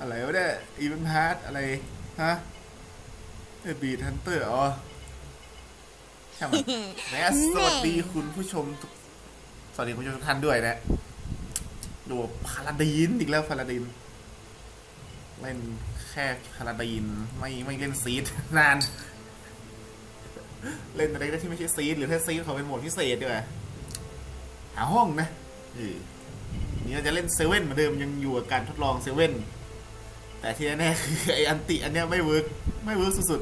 อะไรวะเนี่ยอีเวนต์ฮาร์ดอะไร ฮะเอบีทันเตอร์อ๋อช่างมันแหมสวัสดีคุณผู้ชมทุกสวัสดีคุณผู้ชมทุกท่านด้วยนะ ดูพาราดีนอีกแล้วพาราดีนเล่นแค่พาราดีนไม่ไม่เล่นซีดนาน เล่นอะไรก็ได้ที่ไม่ใช่ซีดหรือถ้าซีดเขาเป็นโหมดพิเศษดีกว่าหาห้องนะเออ นี่เราจะเล่นเซเว่นเหมือนเดิมยังอยู่กับการทดลองเซเว่นแต่ที่แน่ๆคือไออันติอันเนี้ยไม่เวิร์กไม่เวิร์กสุด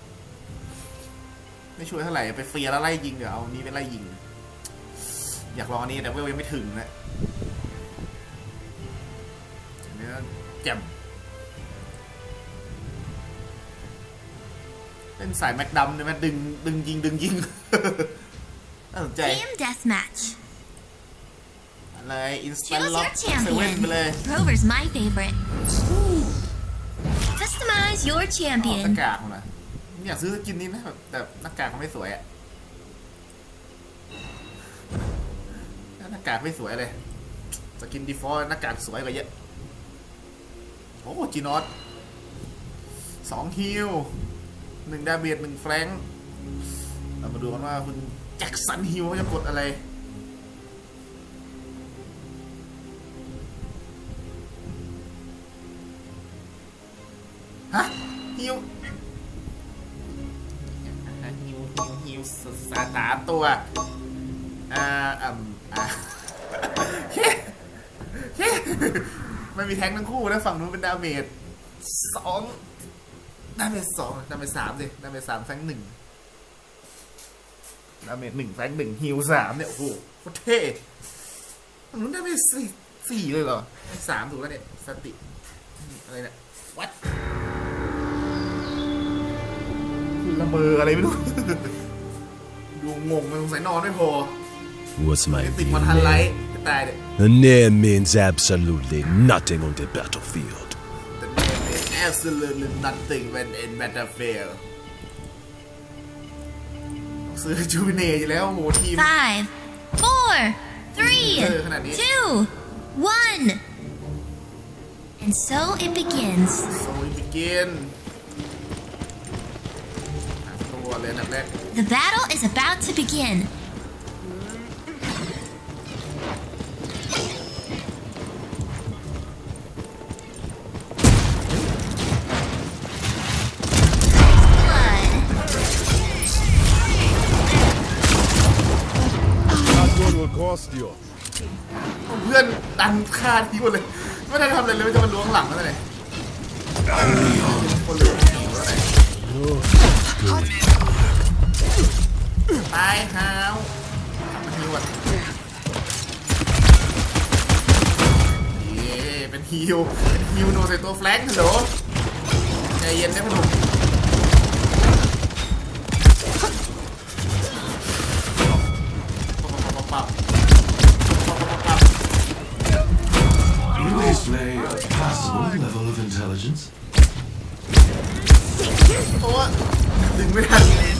ๆ ไม่ช่วยเท่าไหร่ไปเฟียแล้วไล่ยิงเดี๋ยวเอานี้ไปไล่ยิง อยากลองอันนี้แต่เวลยังไม่ถึงนะอันเนี้ยแจ่มเล่นสายแม็กดัมเนี่ยมันดึงดึงยิงดึงยิงน่าสนใจ Team deathmatch. อะไรอินสแตน Choose ล็อก your เซเว่นไปเลย champion. Rover's my favorite. Customize your หน้า champion. กากของนะอยากซื้อสกินนี้นะแบบแต่หน้ากากเขาไม่สวยอะหน้ากากไม่สวยเลย สกินดีฟอลต์หน้ากากสวยกว่าเยอะ โอ้จีนอตสองฮิลหนึ่งดาเมจหนึ่งแฟรงค์เรามาดูกันว่าคุณแจ็คสันฮิลเขาจะกดอะไร ฮะฮิวฮิวฮิวฮิวสสาสาตัวอ่าอ่าอ่าเฮ้เฮ้มันมีแทงค์ทั้งคู่นะฝั่งนู้นเป็นดาเมจสองดาเมจสองดาเมจสามสิดาเมจสามแฟงหนึ่งดาเมจหนึ่งแฟงหนึ่งฮิวสามเนี่ยโอ้โหโคตรเท่ฝั่งนู้นดาเมจสี่สี่เลยเหรอสามถูกแล้วเนี่ยสติอะไรเนี่ย what ละเมออะไรไม่รู้ ดูงงสงสัยนอนไม่พอ What's my ติด view มาทันไล name? ท์จะตายเนี่ย A name means absolutely nothing on the battlefield. The name is absolutely nothing when in battlefield ซื้อจูบิเน่อยู่แล้วโหทีม Five, four, three, Ờ, cái này đi. two, one. And so it begins. โซยบิกิน The battle is about to begin. Blood. That one will cost you. เพื่อนดันฆ่าทิ้งหมดเลย ไม่ได้ทำอะไรเลยไม่จะมาล้วงหลังแล้วเลยคนเหลือต ายฮาวมันฮิวอะเย้เป็นฮิวเป็นฮิวโนใส่ตัวแฟลงฮัลโหลใจเย็นได้พอหนุ่มปับปับปับปับปับปับ You display a passable level of intelligence. โอ้ดึงไม่ทัน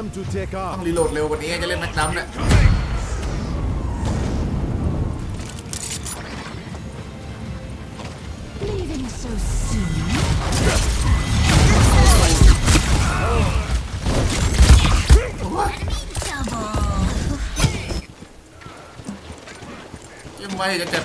time to take ต้องรีโหลดเร็ววันนี้จะเล่นแม็กดัมเนี่ยยิ่ยมไวจะเจ็บ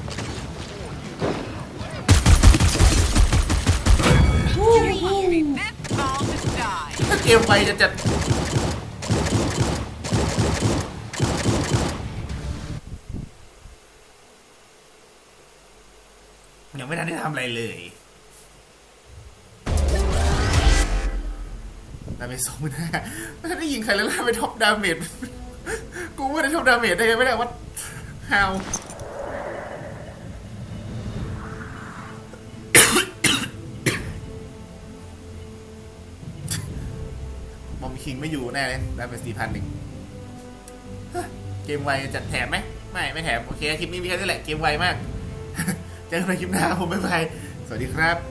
เกมไวจะจัดยังไม่ทันได้ทำอะไรเลยดาเมจสองหมื่นห้าไม่ทันได้ยิงใครแล้วล่ะไปท็อปดาเมจ กูไม่ได้ท็อปดาเมจได้ไงไม่ได้ว่าฮาว บอมคิงไม่อยู่แน่เลยได้เป็นสี่พันหนึ่งเกมไวจัดแถมไหมไม่ไม่แถม โอเค คลิปนี้มีแค่นี้แหละ เกมไวมาก เจอกันในคลิปหน้าผมบ๊ายบาย สวัสดีครับ